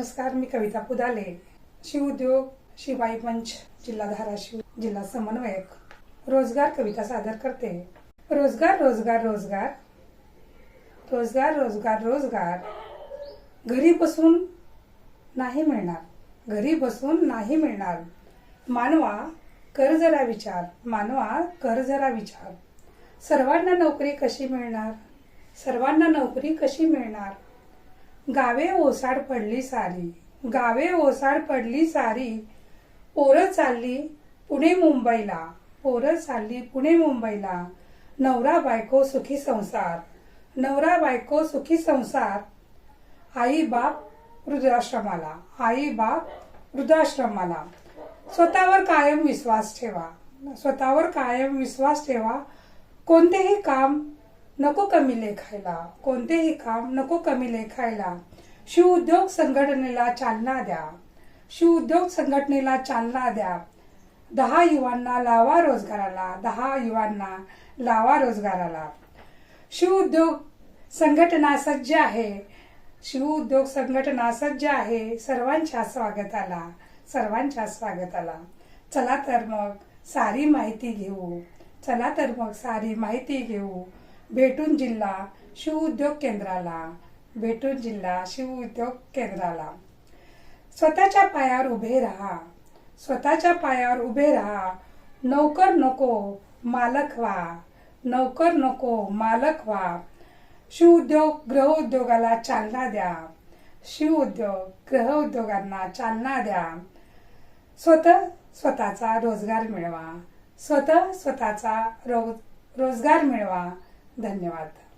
नमस्कार मी कविता पुदाले शिवउद्योग शिवाई पंच जिल्हा धाराशिव जिल्हा समन्वयक. रोजगार कविता सादर करते. रोजगार रोजगार रोजगार. रोजगार रोजगार रोजगार. घरी बसून नाही मिळणार. घरी बसून नाही मिळणार. मानवा कर जरा विचार. मानवा कर जरा विचार. सर्वांना नोकरी कशी मिळणार? सर्वांना नोकरी कशी मिळणार? गावे ओसाड पडली सारी. गावे ओसाड पडली सारी. पोरं चालली पुणे मुंबईला. पोरं चालली पुणे मुंबईला. नवरा बायको सुखी संसार. नवरा बायको सुखी संसार. आई बाप वृद्धाश्रमाला. आई बाप वृद्धाश्रमाला. स्वतःवर कायम विश्वास ठेवा. स्वतःवर कायम विश्वास ठेवा. कोणतेही काम नको कमी लेखायला. कोणतेही काम नको कमी लेखायला. शिवउद्योग संघटनेला चालना द्या. शिवउद्योग संघटनेला चालना द्या. दहा युवांना लावा रोजगाराला. दहा युवांना लावा रोजगाराला. शिवउद्योग संघटना सज्ज आहे. शिवउद्योग संघटना सज्ज आहे. सर्वांच्या स्वागताला. सर्वांच्या स्वागताला. चला तर मग सारी माहिती घेऊ. चला तर मग सारी माहिती घेऊ. भेटून जिल्हा शिवउद्योग केंद्राला भेटून जिल्हा शिवउद्योग केंद्राला. स्वतःच्या पायावर उभे राहा. स्वतःच्या पायावर उभे राहा. नोकर नको मालक व्हा. नोकर नको मालक व्हा. शिवउद्योग गृह उद्योगाला चालना द्या. शिवउद्योग गृह उद्योगांना चालना द्या. स्वतः स्वतःचा रोजगार मिळवा. स्वतः स्वतःचा रो रोजगार मिळवा. धन्यवाद.